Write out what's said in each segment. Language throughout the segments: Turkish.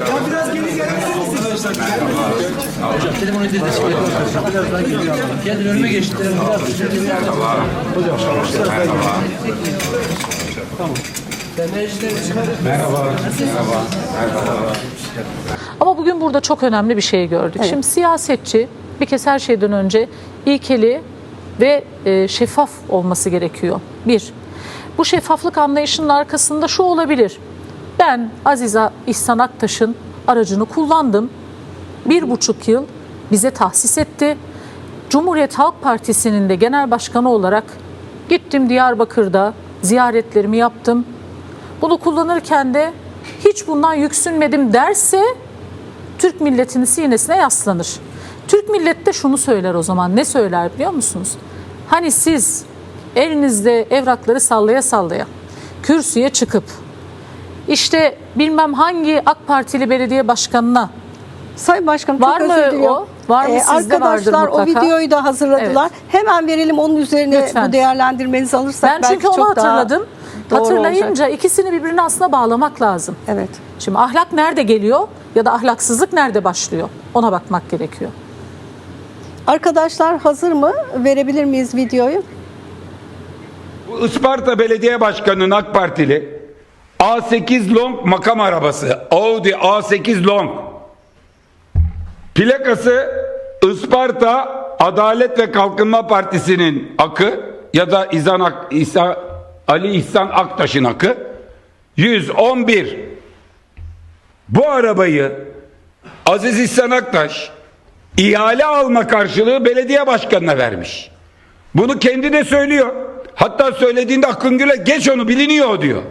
Ya biraz geri gelebilir misiniz? Telefonu indirdi. Geldi önüme geçti. Ama bugün burada çok önemli bir şey gördük. Şimdi siyasetçi bir kez her şeyden önce ilkeli ve e, şeffaf olması gerekiyor. Bir, bu şeffaflık anlayışının arkasında şu olabilir. Ben Aziza İhsan Aktaş'ın aracını kullandım. Bir buçuk yıl bize tahsis etti. Cumhuriyet Halk Partisi'nin de genel başkanı olarak gittim Diyarbakır'da ziyaretlerimi yaptım. Bunu kullanırken de hiç bundan yüksünmedim derse Türk milletinin sinesine yaslanır. Türk millet de şunu söyler o zaman. Ne söyler biliyor musunuz? Hani siz elinizde evrakları sallaya sallaya kürsüye çıkıp işte bilmem hangi AK Partili belediye başkanına Sayın Başkanım Var çok mı özür diliyorum. o? Var mı? Ee, Sizde Arkadaşlar o videoyu da hazırladılar. Hemen verelim onun üzerine Lütfen. bu değerlendirmenizi alırsak ben belki çünkü onu çok hatırladım. Hatırlayınca olacak. ikisini birbirine aslında bağlamak lazım. Evet. Şimdi ahlak nerede geliyor ya da ahlaksızlık nerede başlıyor? Ona bakmak gerekiyor. Arkadaşlar hazır mı? Verebilir miyiz videoyu? Isparta Belediye Başkanı'nın AK Partili A8 Long makam arabası. Audi A8 Long. Plakası Isparta Adalet ve Kalkınma Partisi'nin akı ya da İzan Ak, İsa, Ali İhsan Aktaş'ın akı. 111. Bu arabayı Aziz İhsan Aktaş ihale alma karşılığı belediye başkanına vermiş. Bunu kendi de söylüyor. Hatta söylediğinde Akın Gül'e geç onu biliniyor diyor.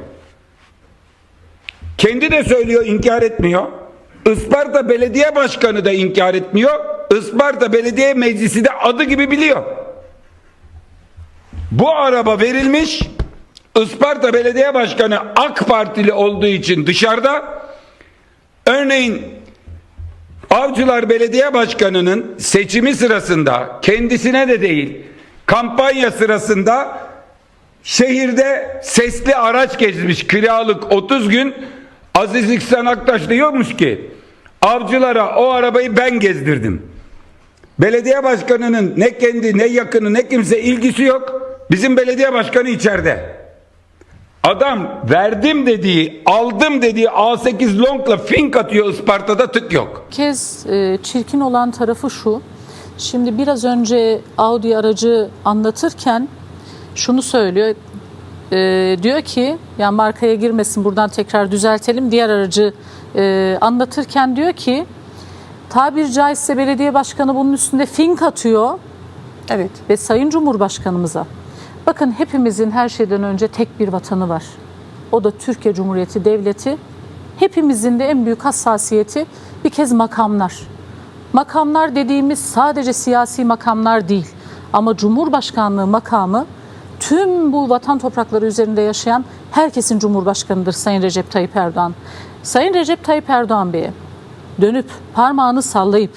Kendi de söylüyor inkar etmiyor. Isparta Belediye Başkanı da inkar etmiyor. Isparta Belediye Meclisi de adı gibi biliyor. Bu araba verilmiş. Isparta Belediye Başkanı AK Partili olduğu için dışarıda. Örneğin Avcılar Belediye Başkanı'nın seçimi sırasında kendisine de değil kampanya sırasında şehirde sesli araç gezmiş kiralık 30 gün Aziz İhsan Aktaş diyormuş ki avcılara o arabayı ben gezdirdim. Belediye başkanının ne kendi ne yakını ne kimse ilgisi yok. Bizim belediye başkanı içeride. Adam verdim dediği, aldım dediği A8 Long'la fink atıyor Isparta'da tık yok. Kez e, çirkin olan tarafı şu. Şimdi biraz önce Audi aracı anlatırken şunu söylüyor. E, diyor ki yani markaya girmesin buradan tekrar düzeltelim. Diğer aracı e, anlatırken diyor ki tabir caizse belediye başkanı bunun üstünde fink atıyor Evet. ve Sayın Cumhurbaşkanımıza bakın hepimizin her şeyden önce tek bir vatanı var. O da Türkiye Cumhuriyeti Devleti. Hepimizin de en büyük hassasiyeti bir kez makamlar. Makamlar dediğimiz sadece siyasi makamlar değil. Ama Cumhurbaşkanlığı makamı tüm bu vatan toprakları üzerinde yaşayan herkesin Cumhurbaşkanıdır Sayın Recep Tayyip Erdoğan. Sayın Recep Tayyip Erdoğan Bey'e dönüp parmağını sallayıp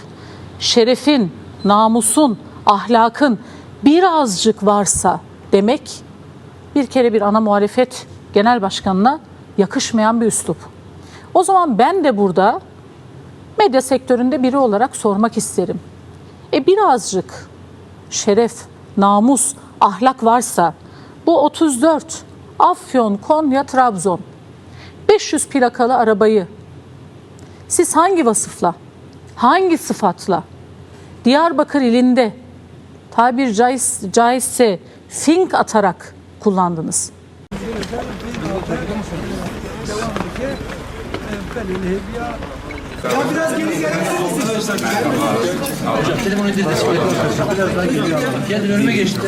şerefin, namusun, ahlakın birazcık varsa demek bir kere bir ana muhalefet genel başkanına yakışmayan bir üslup. O zaman ben de burada medya sektöründe biri olarak sormak isterim. E birazcık şeref, namus, ahlak varsa bu 34 Afyon, Konya, Trabzon 500 plakalı arabayı siz hangi vasıfla, hangi sıfatla Diyarbakır ilinde tabir caiz, caizse fink atarak kullandınız? Ya biraz geri gelebilir misiniz? Telefonu indirdi. Geldi önüme geçti.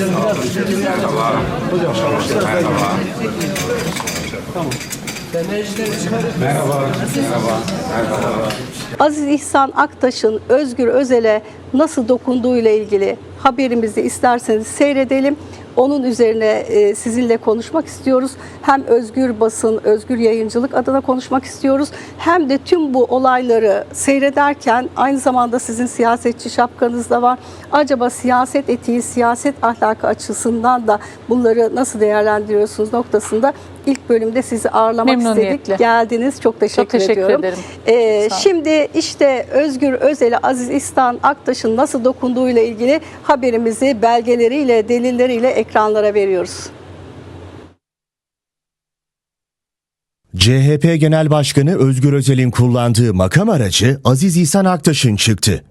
Aziz İhsan Aktaş'ın Özgür Özel'e nasıl dokunduğu ile ilgili haberimizi isterseniz seyredelim. Onun üzerine e, sizinle konuşmak istiyoruz. Hem özgür basın, özgür yayıncılık adına konuşmak istiyoruz. Hem de tüm bu olayları seyrederken aynı zamanda sizin siyasetçi şapkanız da var. Acaba siyaset etiği, siyaset ahlakı açısından da bunları nasıl değerlendiriyorsunuz noktasında ilk bölümde sizi ağırlamak Memnuniyetle. istedik. Geldiniz. Çok teşekkür, Çok teşekkür ediyorum. ederim. Ee, şimdi işte Özgür Özel'e Aziz İhsan Aktaş'ın nasıl dokunduğuyla ilgili haberimizi belgeleriyle, delilleriyle ekranlara veriyoruz. CHP Genel Başkanı Özgür Özel'in kullandığı makam aracı Aziz İhsan Aktaş'ın çıktı.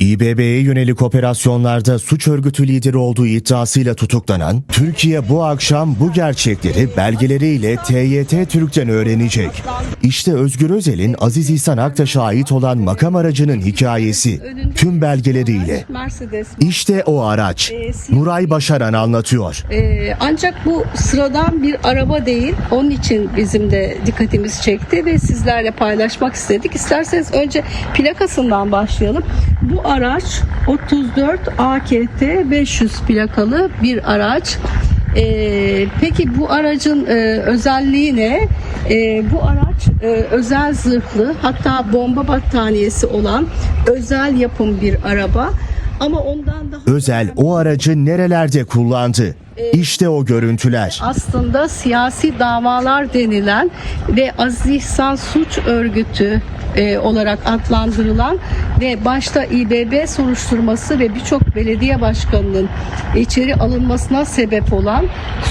İBB'ye yönelik operasyonlarda suç örgütü lideri olduğu iddiasıyla tutuklanan Türkiye bu akşam bu gerçekleri belgeleriyle TYT Türk'ten öğrenecek. İşte Özgür Özel'in Aziz İhsan Aktaş'a ait olan makam aracının hikayesi tüm belgeleriyle. İşte o araç. Nuray Başaran anlatıyor. Ee, ancak bu sıradan bir araba değil. Onun için bizim de dikkatimiz çekti ve sizlerle paylaşmak istedik. İsterseniz önce plakasından başlayalım. Bu araç 34 AKT 500 plakalı bir araç. Ee, peki bu aracın e, özelliği ne? Ee, bu araç e, özel zırhlı hatta bomba battaniyesi olan özel yapım bir araba. Ama ondan daha Özel o aracı nerelerde kullandı? İşte o görüntüler. aslında siyasi davalar denilen ve Aziz İhsan Suç Örgütü e, olarak adlandırılan ve başta İBB soruşturması ve birçok belediye başkanının içeri alınmasına sebep olan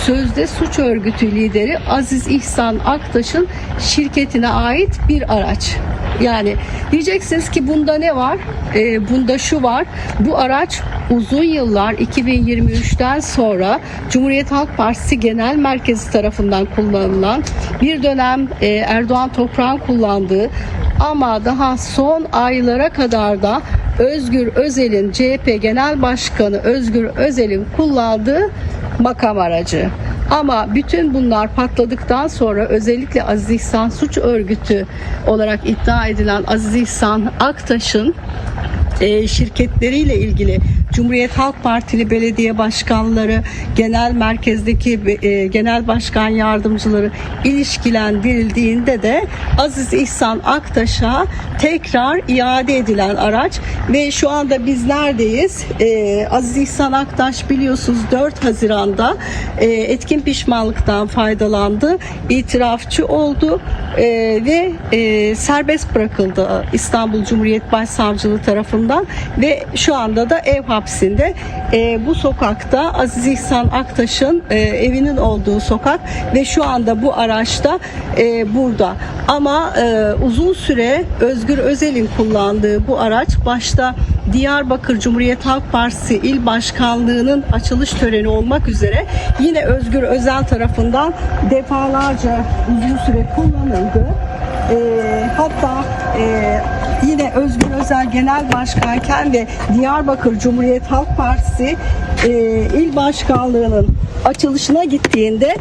sözde suç örgütü lideri Aziz İhsan Aktaş'ın şirketine ait bir araç. Yani diyeceksiniz ki bunda ne var? E, bunda şu var. Bu araç uzun yıllar 2023'ten sonra Cumhuriyet Halk Partisi Genel Merkezi tarafından kullanılan bir dönem e, Erdoğan Toprağ'ın kullandığı ama daha son aylara kadar da Özgür Özel'in CHP Genel Başkanı Özgür Özel'in kullandığı makam aracı. Ama bütün bunlar patladıktan sonra özellikle Aziz İhsan Suç Örgütü olarak iddia edilen Aziz İhsan Aktaş'ın e, şirketleriyle ilgili Cumhuriyet Halk Partili belediye başkanları, genel merkezdeki e, genel başkan yardımcıları ilişkilendirildiğinde de Aziz İhsan Aktaş'a tekrar iade edilen araç ve şu anda biz neredeyiz? E, Aziz İhsan Aktaş biliyorsunuz 4 Haziran'da e, etkin pişmanlıktan faydalandı, itirafçı oldu e, ve e, serbest bırakıldı İstanbul Cumhuriyet Başsavcılığı tarafından ve şu anda da ev hapsinde E, bu sokakta Aziz İhsan Aktaş'ın e, evinin olduğu sokak ve şu anda bu araçta e, burada ama e, uzun süre Özgür Özel'in kullandığı bu araç başta Diyarbakır Cumhuriyet Halk Partisi İl Başkanlığı'nın açılış töreni olmak üzere yine Özgür Özel tarafından defalarca uzun süre kullanıldı. E, hatta e, yine Özgür Özel Genel Başkanken ve Diyarbakır Cumhuriyet Halk Partisi e, İl Başkanlığı'nın açılışına gittiğinde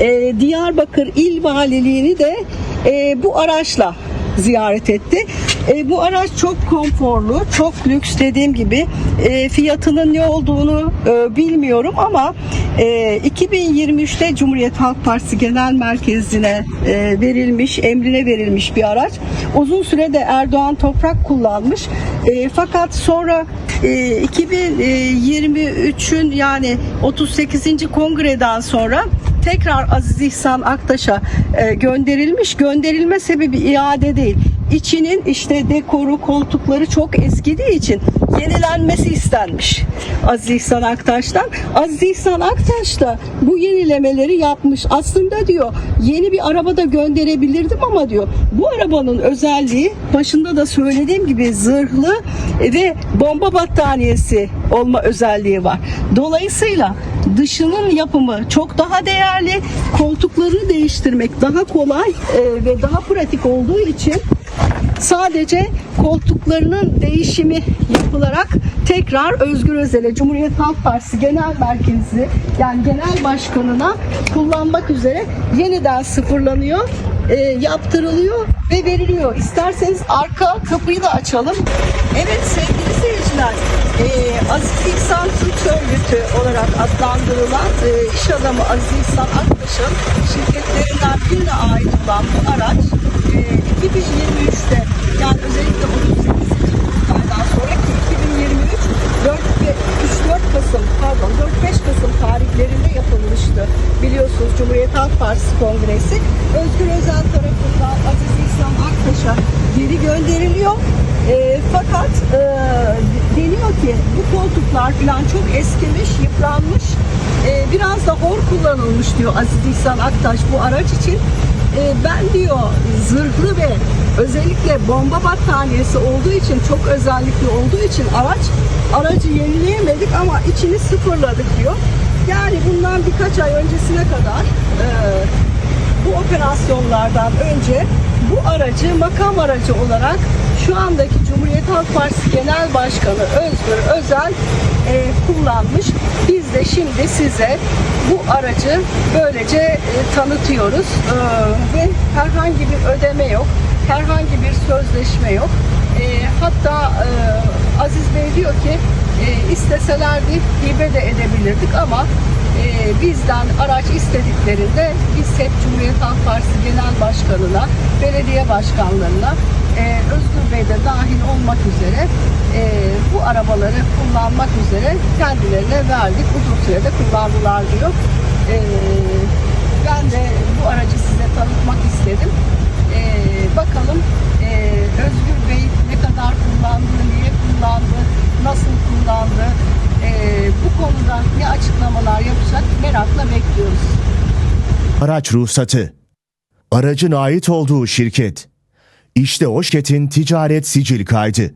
e, Diyarbakır İl Valiliğini de e, bu araçla ziyaret etti. E, bu araç çok konforlu, çok lüks dediğim gibi. E, fiyatının ne olduğunu e, bilmiyorum ama e, 2023'te Cumhuriyet Halk Partisi Genel Merkezi'ne e, verilmiş, emrine verilmiş bir araç. Uzun sürede Erdoğan Toprak kullanmış. E, fakat sonra e, 2023'ün yani 38. kongreden sonra tekrar Aziz İhsan Aktaş'a e, gönderilmiş. Gönderilme sebebi iade değil. İçinin işte dekoru, koltukları çok eskidiği için yenilenmesi istenmiş Aziz İhsan Aktaş'tan. Aziz İhsan Aktaş da bu yenilemeleri yapmış. Aslında diyor yeni bir araba da gönderebilirdim ama diyor bu arabanın özelliği başında da söylediğim gibi zırhlı ve bomba battaniyesi olma özelliği var. Dolayısıyla dışının yapımı çok daha değerli, koltuklarını değiştirmek daha kolay e, ve daha pratik olduğu için sadece koltuklarının değişimi yapılarak tekrar Özgür Özel'e Cumhuriyet Halk Partisi Genel Merkezi yani Genel Başkanına kullanmak üzere yeniden sıfırlanıyor, e, yaptırılıyor ve veriliyor. İsterseniz arka kapıyı da açalım. Evet sevgili seyirciler e, Aziz İhsan Suç Örgütü olarak adlandırılan e, iş adamı Aziz İhsan Aktaş'ın şirketlerinden birine ait olan bu araç e, 2023'te yani özellikle 38. kurultaydan sonraki 2023 4 ve 3-4 Kasım pardon 4-5 Kasım tarihlerinde yapılmıştı. Biliyorsunuz Cumhuriyet Halk Partisi Kongresi Özgür Özel tarafından Aziz İhsan Aktaş'a geri gönderiliyor. E, fakat e, deniyor ki bu koltuklar falan çok eskimiş, yıpranmış. E, biraz da hor kullanılmış diyor Aziz İhsan Aktaş bu araç için. E, ben diyor zırhlı ve özellikle bomba battaniyesi olduğu için çok özellikli olduğu için araç aracı yenileyemedik ama içini sıfırladık diyor. Yani bundan birkaç ay öncesine kadar e, bu operasyonlardan önce bu aracı makam aracı olarak şu andaki Cumhuriyet Halk Partisi Genel Başkanı Özgür Özel e, kullanmış. Biz de şimdi size bu aracı böylece e, tanıtıyoruz E, ve herhangi bir ödeme yok, herhangi bir sözleşme yok. E, hatta e, Aziz Bey diyor ki e, isteselerdi hibe de edebilirdik ama e, bizden araç istediklerinde biz hep Cumhuriyet Halk Partisi Genel Başkanı'na, belediye başkanlarına, e, Özgür Bey de dahil olmak üzere e, bu arabaları kullanmak üzere kendilerine verdik. Uzun sürede kullandılar diyor. E, ben de bu aracı size tanıtmak istedim. E, bakalım e, Özgür Bey ne kadar kullandı, niye kullandı, nasıl kullandı, e, bu konuda ne açıklamalar yapacak merakla bekliyoruz. Araç ruhsatı. Aracın ait olduğu şirket. İşte o şirketin ticaret sicil kaydı.